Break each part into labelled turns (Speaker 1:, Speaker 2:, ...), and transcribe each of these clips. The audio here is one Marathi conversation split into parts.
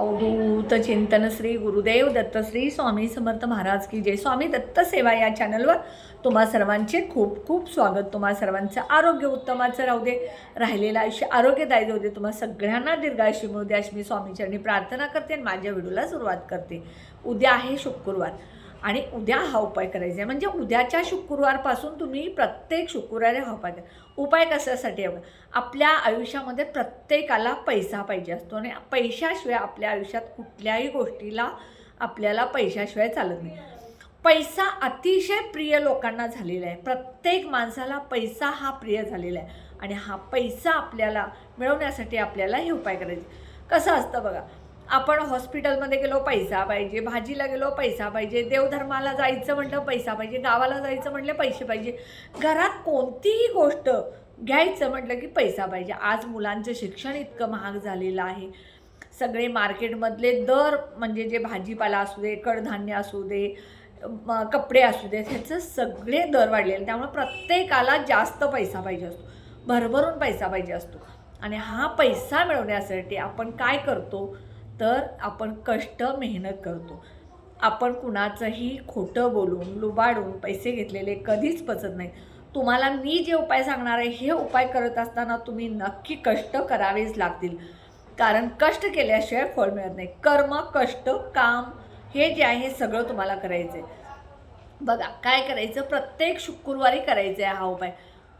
Speaker 1: अवधूत चिंतन श्री गुरुदेव दत्त श्री स्वामी समर्थ महाराज की जय. स्वामी दत्त सेवा या चॅनलवर तुम्हा सर्वांचे खूप खूप स्वागत. तुम्हा सर्वांचं आरोग्य उत्तमाचं राहू दे. राहिलेलं आयुष्य आरोग्यदायी जाऊ दे. तुम्हा सगळ्यांना दीर्घायुष्य मिळू दे. अशी मी स्वामीचरणी प्रार्थना करते आणि माझ्या व्हिडिओला सुरुवात करते. उद्या आहे शुक्रवार. आणि उद्या हा उपाय करायचा आहे. म्हणजे उद्याच्या शुक्रवारपासून तुम्ही प्रत्येक शुक्रवारी हा उपाय करा. उपाय कशासाठी हवा आपल्या आयुष्यामध्ये प्रत्येकाला पैसा पाहिजे असतो आणि पैशाशिवाय आपल्या आयुष्यात कुठल्याही गोष्टीला आपल्याला पैशाशिवाय चालत नाही. पैसा अतिशय प्रिय लोकांना झालेला आहे. प्रत्येक माणसाला पैसा हा प्रिय झालेला आहे. आणि हा पैसा आपल्याला मिळवण्यासाठी आपल्याला हे उपाय करायचे. कसं असतं बघा? आपण हॉस्पिटलमध्ये गेलो पैसा पाहिजे. भाजीला गेलो पैसा पाहिजे. देवधर्माला जायचं म्हटलं पैसा पाहिजे. गावाला जायचं म्हटलं पैसे पाहिजे. घरात कोणतीही गोष्ट घ्यायचं म्हटलं की पैसा पाहिजे. आज मुलांचं शिक्षण इतकं महाग झालेलं आहे. सगळे मार्केटमधले दर म्हणजे जे भाजीपाला असू दे कडधान्य असू दे कपडे असू दे ह्याचं सगळे दर वाढलेले त्यामुळे प्रत्येकाला जास्त पैसा पाहिजे असतो. भरभरून पैसा पाहिजे असतो. आणि हा पैसा मिळवण्यासाठी आपण काय करतो? तर आपण कष्ट मेहनत करतो. आपण कुणाचंही खोटं बोलून लुबाडून पैसे घेतलेले कधीच पचत नाही. तुम्हाला मी जे उपाय सांगणार आहे हे उपाय करत असताना तुम्ही नक्की कष्ट करावेच लागतील. कारण कष्ट केल्याशिवाय फळ मिळत नाही. कर्म कष्ट काम हे जे आहे हे सगळं तुम्हाला करायचं आहे बघा काय करायचं? प्रत्येक शुक्रवारी करायचं आहे हा उपाय.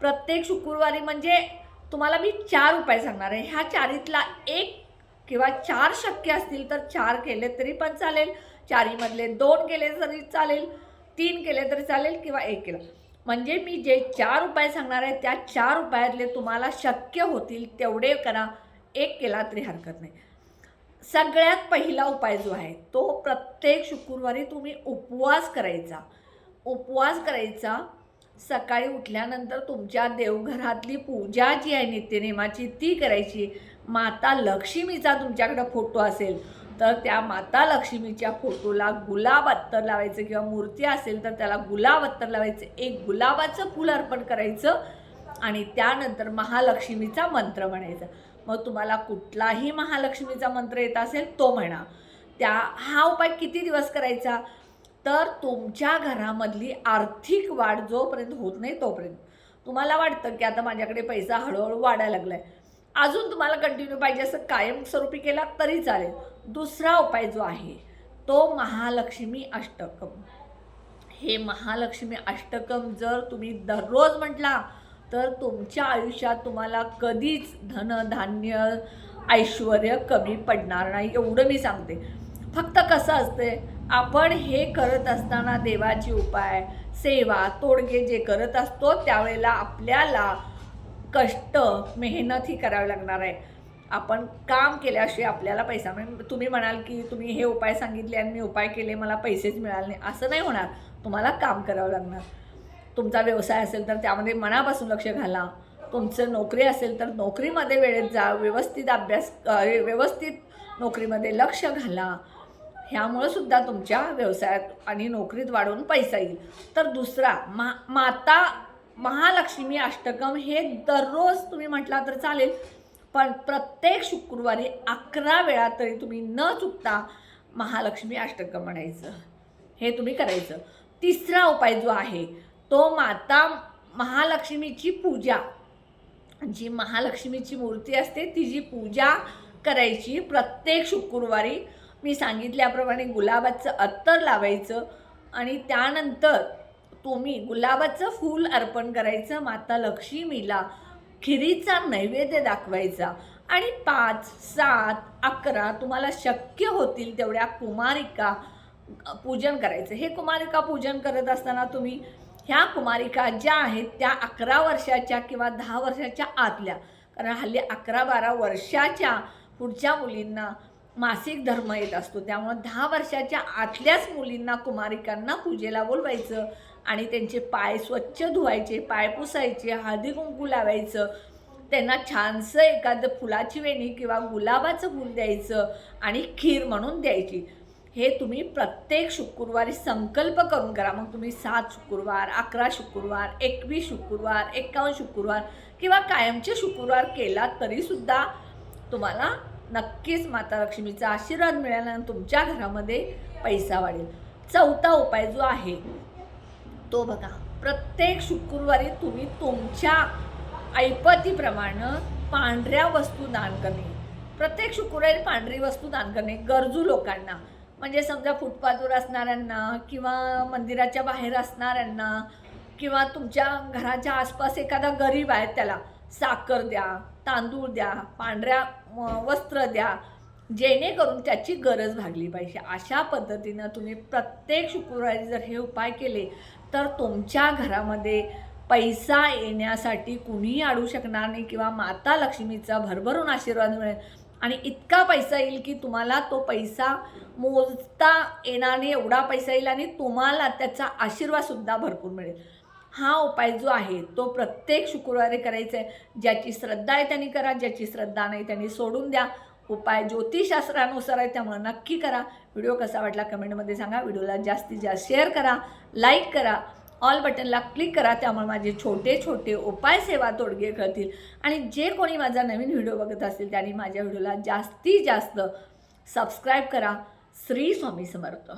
Speaker 1: प्रत्येक शुक्रवारी म्हणजे तुम्हाला मी चार उपाय सांगणार आहे. ह्या चारीतला एक किंवा चार शक्य असतील तर चार केले तरी पण चालेल. चारीमधले दोन केले तरी चालेल तीन केले तरी चालेल किंवा एक केलं. म्हणजे मी जे चार उपाय सांगणार आहे त्या चार उपायातले तुम्हाला शक्य होतील तेवढे करा. एक केला तरी हरकत नाही. सगळ्यात पहिला उपाय जो आहे तो प्रत्येक शुक्रवारी तुम्ही उपवास करायचा. उपवास करायचा. सकाळी उठल्यानंतर तुमच्या देवघरातली पूजा जी आहे नित्यनेमाची ती करायची. माता लक्ष्मीचा तुमच्याकडं फोटो असेल तर त्या माता लक्ष्मीच्या फोटोला गुलाब अत्तर लावायचं किंवा मूर्ती असेल तर त्याला गुलाब अत्तर लावायचं. एक गुलाबाचं फूल अर्पण करायचं आणि त्यानंतर महालक्ष्मीचा मंत्र म्हणायचा. मग तुम्हाला कुठलाही महालक्ष्मीचा मंत्र येत असेल तो म्हणा. त्या हा उपाय किती दिवस करायचा? तर तुमच्या घरामधली आर्थिक वाढ जोपर्यंत होत नाही तोपर्यंत. तुम्हाला वाटतं की आता माझ्याकडे पैसा हळूहळू वाढायला लागला आहे अजून तुम्हाला कंटिन्यू पाहिजे असं कायमस्वरूपी केला तरी चालेल. दुसरा उपाय जो आहे तो महालक्ष्मी अष्टकम. हे महालक्ष्मी अष्टकम जर तुम्ही दररोज म्हटला तर तुमच्या आयुष्यात तुम्हाला कधीच धन धान्य ऐश्वर कमी पडणार नाही एवढं मी सांगते. फक्त कसं असते आपण हे करत असताना देवाची उपाय सेवा तोडगे जे करत असतो त्यावेळेला आपल्याला कष्ट मेहनत ही करावी लागणार आहे. आपण काम केल्याशिवाय आपल्याला पैसा म्हणजे तुम्ही म्हणाल की तुम्ही हे उपाय सांगितले आणि मी उपाय केले मला पैसेच मिळाले नाही. असं नाही होणार. तुम्हाला काम करावं लागणार. तुमचा व्यवसाय असेल तर त्यामध्ये मनापासून लक्ष घाला. तुमचं नोकरी असेल तर नोकरीमध्ये वेळेत जा. व्यवस्थित अभ्यास व्यवस्थित नोकरीमध्ये लक्ष घाला. ह्यामुळं सुद्धा तुमच्या व्यवसायात आणि नोकरीत वाढवून पैसा येईल. तर दुसरा मा माता महालक्ष्मी अष्टकम हे दररोज तुम्ही म्हटला तर चालेल पण प्रत्येक शुक्रवारी अकरा वेळा तरी तुम्ही न चुकता महालक्ष्मी अष्टकम म्हणायचं. हे तुम्ही करायचं. तिसरा उपाय जो आहे तो माता महालक्ष्मीची पूजा. जी महालक्ष्मीची मूर्ती असते तिची पूजा करायची प्रत्येक शुक्रवारी मी सांगितल्याप्रमाणे गुलाबाचं अत्तर लावायचं आणि त्यानंतर तुम्ही गुलाबाचं फूल अर्पण करायचं माता लक्ष्मीला खिरीचा नैवेद्य दाखवायचा. आणि पाच सात अकरा तुम्हाला शक्य होतील तेवढ्या कुमारिका पूजन करायचं. हे कुमारिका पूजन करत असताना तुम्ही ह्या कुमारिका ज्या आहेत त्या अकरा वर्षाच्या किंवा दहा वर्षाच्या आतल्या. कारण हल्ली अकरा बारा वर्षाच्या पुढच्या मुलींना मासिक धर्म येत असतो. त्यामुळं दहा वर्षाच्या आतल्याच मुलींना कुमारिकांना पूजेला बोलवायचं आणि त्यांचे पाय स्वच्छ धुवायचे पाय पुसायचे हळदी कुंकू लावायचं. त्यांना छानसं एखादं फुलाची वेणी किंवा गुलाबाचं फूल द्यायचं आणि खीर म्हणून द्यायची. हे तुम्ही प्रत्येक शुक्रवारी संकल्प करून करा. मग तुम्ही सात शुक्रवार अकरा शुक्रवार एकवीस शुक्रवार एकावन्न शुक्रवार किंवा कायमचे शुक्रवार केला तरीसुद्धा तुम्हाला नक्कीच माता लक्ष्मीचा आशीर्वाद मिळाल्यानं तुमच्या घरामध्ये पैसा वाढेल. चौथा उपाय जो आहे तो बघा. प्रत्येक शुक्रवारी तुम्ही तुमच्या ऐपतीप्रमाणे पांढऱ्या वस्तू दान करणे. प्रत्येक शुक्रवारी पांढरी वस्तू दान करणे गरजू लोकांना. म्हणजे समजा फुटपाथवर असणाऱ्यांना किंवा मंदिराच्या बाहेर असणाऱ्यांना किंवा तुमच्या घराच्या आसपास एखादा गरीब आहे त्याला साखर द्या तांदूळ द्या पांढऱ्या वस्त्र द्या. जेणेकरून त्याची गरज भागली पाहिजे. अशा पद्धतीनं तुम्ही प्रत्येक शुक्रवारी जर हे उपाय केले तर तुमच्या घरामध्ये पैसा येण्यासाठी कुणीही अडू शकणार नाही किंवा माता लक्ष्मीचा भरभरून आशीर्वाद मिळेल. आणि इतका पैसा येईल की तुम्हाला तो पैसा मोजता येणार नाही एवढा पैसा येईल आणि तुम्हाला त्याचा आशीर्वादसुद्धा भरपूर मिळेल. हा उपाय जो आहे तो प्रत्येक शुक्रवारी करायचा आहे. ज्याची श्रद्धा आहे त्यांनी करा ज्याची श्रद्धा नाही त्यांनी सोडून द्या. उपाय ज्योतिषशास्त्रानुसार आहे त्यामुळे नक्की करा. व्हिडिओ कसा वाटला कमेंटमध्ये सांगा. व्हिडिओला जास्तीत जास्त शेअर करा लाईक करा ऑल बटनला क्लिक करा. त्यामुळे माझे छोटे छोटे उपाय सेवा तोडगे कळतील आणि जे कोणी माझा नवीन व्हिडिओ बघत असतील त्यांनी माझ्या व्हिडिओला जास्तीत जास्त सबस्क्राईब करा. श्री स्वामी समर्थ.